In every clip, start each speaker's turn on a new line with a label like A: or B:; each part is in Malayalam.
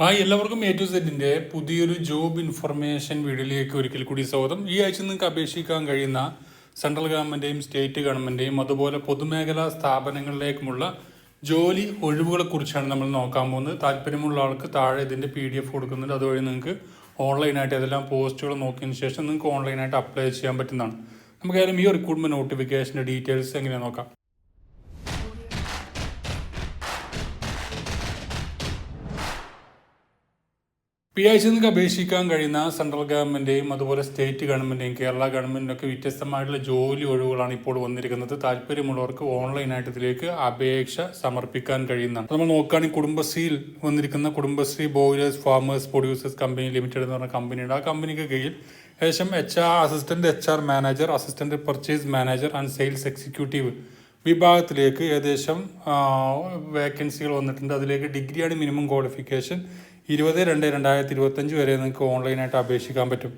A: ഹായ് എല്ലാവർക്കും എ ടു സെറ്റിന്റെ പുതിയൊരു ജോബ് ഇൻഫർമേഷൻ വീഡിയോയിലേക്ക് ഒരിക്കൽ കൂടി സ്വാഗതം. ഈ ആഴ്ച നിങ്ങൾക്ക് അപേക്ഷിക്കാൻ കഴിയുന്ന സെൻട്രൽ ഗവൺമെന്റിന്റെയും സ്റ്റേറ്റ് ഗവൺമെന്റിന്റെയും അതുപോലെ പൊതുമേഖലാ സ്ഥാപനങ്ങളിലേക്കുമുള്ള ജോലി ഒഴിവുകളെ കുറിച്ചാണ് നമ്മൾ നോക്കാൻ പോകുന്നത്. താല്പര്യമുള്ള ആൾക്ക് താഴെ ഇതിന്റെ പി ഡി എഫ് കൊടുക്കുന്നുണ്ട്. അതുവഴി നിങ്ങൾക്ക് ഓൺലൈനായിട്ട് ഏതെല്ലാം പോസ്റ്റുകൾ നോക്കിയതിന് ശേഷം നിങ്ങൾക്ക് ഓൺലൈനായിട്ട് അപ്ലൈ ചെയ്യാൻ പറ്റുന്നതാണ്. നമുക്കായാലും ഈ റിക്രൂട്ട്മെന്റ് നോട്ടിഫിക്കേഷന്റെ ഡീറ്റെയിൽസ് എങ്ങനെയാണ് നോക്കാം. പി ആഴ്ച നിങ്ങൾക്ക് അപേക്ഷിക്കാൻ കഴിയുന്ന സെൻട്രൽ ഗവൺമെന്റിന്റെയും അതുപോലെ സ്റ്റേറ്റ് ഗവൺമെന്റിന്റെയും കേരള ഗവൺമെന്റിനും ഒക്കെ വ്യത്യസ്തമായിട്ടുള്ള ജോലി ഒഴിവുകളാണ് ഇപ്പോൾ വന്നിരിക്കുന്നത്. താല്പര്യമുള്ളവർക്ക് ഓൺലൈനായിട്ട് ഇതിലേക്ക് അപേക്ഷ സമർപ്പിക്കാൻ കഴിയുന്ന നമ്മൾ നോക്കുകയാണെങ്കിൽ കുടുംബശ്രീയിൽ വന്നിരിക്കുന്ന Kudumbashree boilers farmers producers company limited എന്ന് പറഞ്ഞ കമ്പനിയുടെ ആ കമ്പനിക്ക് കീഴിൽ ഏകദേശം H R assistant H R manager assistant purchase manager and sales executive വിഭാഗത്തിലേക്ക് ഏകദേശം വേക്കൻസികൾ വന്നിട്ടുണ്ട്. അതിലേക്ക് ഡിഗ്രിയാണ് മിനിമം ക്വാളിഫിക്കേഷൻ ഇരുപത് രണ്ട് രണ്ടായിരത്തി ഇരുപത്തഞ്ച് വരെ നിങ്ങൾക്ക് ഓൺലൈനായിട്ട് അപേക്ഷിക്കാൻ പറ്റും.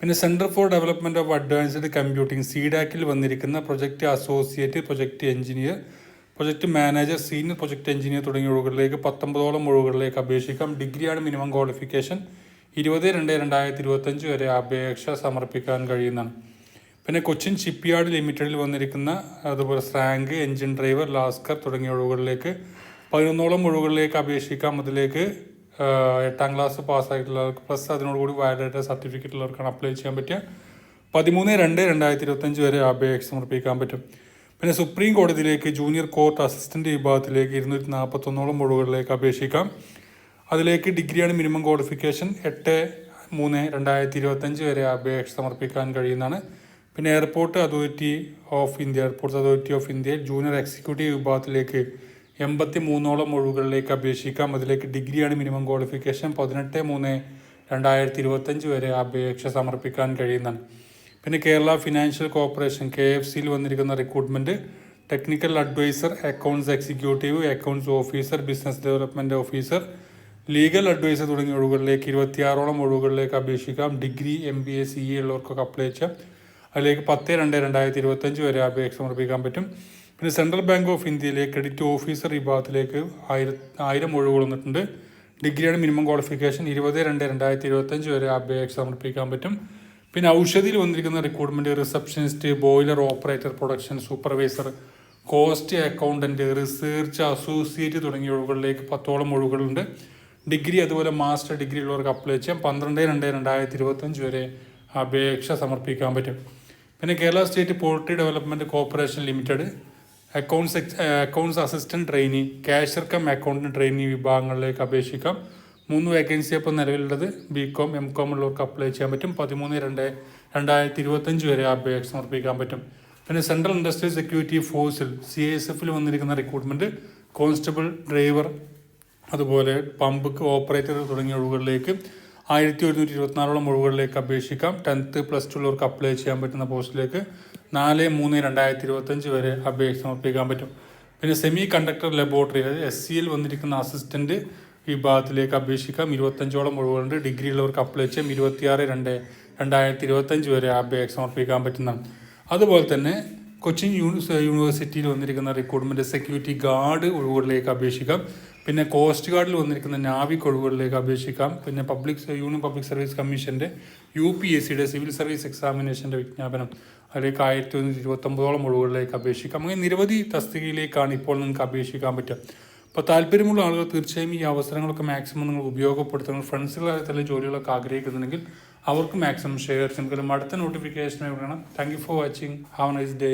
A: പിന്നെ centre for development of advanced computing സീഡാക്കിൽ വന്നിരിക്കുന്ന project associate project engineer project manager senior project engineer തുടങ്ങിയ ഒഴിവുകളിലേക്ക് പത്തൊമ്പതോളം ഒഴുകളിലേക്ക് അപേക്ഷിക്കാം. ഡിഗ്രിയാണ് മിനിമം ക്വാളിഫിക്കേഷൻ. ഇരുപത് രണ്ട് രണ്ടായിരത്തി ഇരുപത്തഞ്ച് വരെ അപേക്ഷ സമർപ്പിക്കാൻ കഴിയുന്നതാണ്. പിന്നെ കൊച്ചിൻ ഷിപ്പ്യാർഡ് ലിമിറ്റഡിൽ വന്നിരിക്കുന്ന അതുപോലെ സ്രാങ്ക് എഞ്ചിൻ ഡ്രൈവർ ലാസ്കർ തുടങ്ങിയ ഒഴിവുകളിലേക്ക് പതിനൊന്നോളം ഒഴുകളിലേക്ക് അപേക്ഷിക്കാം. അതിലേക്ക് എട്ടാം ക്ലാസ് പാസ്സായിട്ടുള്ളവർക്ക് പ്ലസ് അതിനോടുകൂടി വാലിഡേറ്റ സർട്ടിഫിക്കറ്റ് ഉള്ളവർക്കാണ് അപ്ലൈ ചെയ്യാൻ പറ്റുക. പതിമൂന്ന് രണ്ട് രണ്ടായിരത്തി ഇരുപത്തഞ്ച് വരെ അപേക്ഷ സമർപ്പിക്കാൻ പറ്റും. പിന്നെ സുപ്രീം കോടതിയിലേക്ക് ജൂനിയർ കോർട്ട് അസിസ്റ്റന്റ് വിഭാഗത്തിലേക്ക് ഇരുന്നൂറ്റി നാൽപ്പത്തൊന്നോളം ഒഴിവുകളിലേക്ക് അപേക്ഷിക്കാം. അതിലേക്ക് ഡിഗ്രിയാണ് മിനിമം ക്വാളിഫിക്കേഷൻ എട്ട് മൂന്ന് രണ്ടായിരത്തി ഇരുപത്തഞ്ച് വരെ അപേക്ഷ സമർപ്പിക്കാൻ കഴിയുന്നതാണ്. പിന്നെ airport authority of India airports authority of India junior executive വിഭാഗത്തിലേക്ക് എൺപത്തി മൂന്നോളം ഒഴിവുകളിലേക്ക് അപേക്ഷിക്കാം. അതിലേക്ക് ഡിഗ്രിയാണ് മിനിമം ക്വാളിഫിക്കേഷൻ. പതിനെട്ട് മൂന്ന് രണ്ടായിരത്തി ഇരുപത്തഞ്ച് വരെ അപേക്ഷ സമർപ്പിക്കാൻ കഴിയുന്നതാണ് പിന്നെ Kerala financial corporation K F സിയിൽ വന്നിരിക്കുന്ന recruitment technical adviser accounts executive accounts officer business development officer legal adviser തുടങ്ങിയ ഒഴിവുകളിലേക്ക് ഇരുപത്തിയാറോളം ഒഴിവുകളിലേക്ക് അപേക്ഷിക്കാം. Degree M B A C A ഉള്ളവർക്കൊക്കെ apply ചെയ്യാം. അതിലേക്ക് പത്ത് രണ്ട് രണ്ടായിരത്തി ഇരുപത്തഞ്ച് വരെ അപേക്ഷ സമർപ്പിക്കാൻ പറ്റും. പിന്നെ സെൻട്രൽ ബാങ്ക് ഓഫ് ഇന്ത്യയിലെ ക്രെഡിറ്റ് ഓഫീസർ വിഭാഗത്തിലേക്ക് ആയിര ആയിരം ഒഴിവ് വന്നിട്ടുണ്ട് ഡിഗ്രിയാണ് മിനിമം ക്വാളിഫിക്കേഷൻ. ഇരുപത് രണ്ട് രണ്ടായിരത്തി ഇരുപത്തഞ്ച് വരെ അപേക്ഷ സമർപ്പിക്കാൻ പറ്റും. പിന്നെ ഔഷധിയിൽ വന്നിരിക്കുന്ന recruitment receptionist boiler operator production supervisor cost accountant research associate തുടങ്ങിയ ഒഴിവുകളിലേക്ക് പത്തോളം ഒഴിവുകളുണ്ട്. ഡിഗ്രി അതുപോലെ മാസ്റ്റർ ഡിഗ്രി ഉള്ളവർക്ക് അപ്ലൈ ചെയ്യാം. പന്ത്രണ്ട് രണ്ട് രണ്ടായിരത്തി ഇരുപത്തഞ്ച് വരെ അപേക്ഷ സമർപ്പിക്കാൻ പറ്റും. പിന്നെ Kerala state poultry development corporation limited. Accounts accounts assistant trainee cashier cum accountant trainee വിഭാഗങ്ങളിലേക്ക് അപേക്ഷിക്കാം. മൂന്ന് വേക്കൻസി അപ്പം നിലവിലുള്ളത് ബി കോം എം കോം ഉള്ളവർക്ക് അപ്ലൈ ചെയ്യാൻ പറ്റും. പതിമൂന്ന് രണ്ട് രണ്ടായിരത്തി ഇരുപത്തഞ്ച് വരെ അപേക്ഷ സമർപ്പിക്കാൻ പറ്റും. പിന്നെ സെൻട്രൽ ഇൻഡസ്ട്രിയൽ സെക്യൂരിറ്റി ഫോഴ്സിൽ സി എസ് എഫിൽ വന്നിരിക്കുന്ന റിക്രൂട്ട്മെന്റ് കോൺസ്റ്റബിൾ ഡ്രൈവർ അതുപോലെ പമ്പ് ഓപ്പറേറ്റർ തുടങ്ങിയ ഒഴിവുകളിലേക്ക് ആയിരത്തി ഒരുന്നൂറ്റി ഇരുപത്തിനാലോളം ഒഴിവുകളിലേക്ക് അപേക്ഷിക്കാം. ടെൻത്ത് പ്ലസ് ടു ഉള്ളവർക്ക് അപ്ലൈ ചെയ്യാൻ പറ്റുന്ന പോസ്റ്റിലേക്ക് നാല് മൂന്ന് രണ്ടായിരത്തി ഇരുപത്തഞ്ച് വരെ അപേക്ഷ സമർപ്പിക്കാൻ പറ്റും. പിന്നെ സെമി കണ്ടക്ടർ ലബോറട്ടറി അതായത് എസ് സിയിൽ വന്നിരിക്കുന്ന അസിസ്റ്റന്റ് വിഭാഗത്തിലേക്ക് അപേക്ഷിക്കാം. ഇരുപത്തഞ്ചോളം ഒഴിവുകളുണ്ട്. ഡിഗ്രി ഉള്ളവർക്ക് അപ്ലൈ ചെയ്യാം. ഇരുപത്തിയാറ് രണ്ട് രണ്ടായിരത്തി ഇരുപത്തഞ്ച് വരെ അപേക്ഷ സമർപ്പിക്കാൻ പറ്റുന്നതാണ്. അതുപോലെ തന്നെ കൊച്ചിൻ യൂണി- യൂണിവേഴ്സിറ്റിയിൽ വന്നിരിക്കുന്ന റിക്രൂട്ട്മെന്റ് സെക്യൂരിറ്റി ഗാർഡ് ഒഴിവുകളിലേക്ക് അപേക്ഷിക്കാം. പിന്നെ കോസ്റ്റ് ഗാർഡിൽ വന്നിരിക്കുന്ന നാവി ഒഴിവുകളിലേക്ക് അപേക്ഷിക്കാം. പിന്നെ പബ്ലിക് യൂണിയൻ പബ്ലിക് സർവീസ് കമ്മീഷന്റെ യു പി എസ് സിയുടെ സിവിൽ സർവീസ് എക്സാമിനേഷന്റെ വിജ്ഞാപനം അതിലേക്ക് ആയിരത്തി ഒരുന്നൂറ്റി ഇരുപത്തൊമ്പതോളം ഒഴിവുകളിലേക്ക് അപേക്ഷിക്കാം. അങ്ങനെ നിരവധി തസ്തികയിലേക്കാണ് ഇപ്പോൾ നിങ്ങൾക്ക് അപേക്ഷിക്കാൻ പറ്റുക. അപ്പോൾ താല്പര്യമുള്ള ആളുകൾ തീർച്ചയായും ഈ അവസരങ്ങളൊക്കെ മാക്സിമം നിങ്ങൾ ഉപയോഗപ്പെടുത്തണം. ഫ്രണ്ട്സുകളായ തന്നെ ജോലികളൊക്കെ ആഗ്രഹിക്കുന്നുണ്ടെങ്കിൽ അവർക്ക് മാക്സിമം ഷെയർ ചെയ്യാം അടുത്ത നോട്ടിഫിക്കേഷനായി വിടണം. Thank you for watching have nice day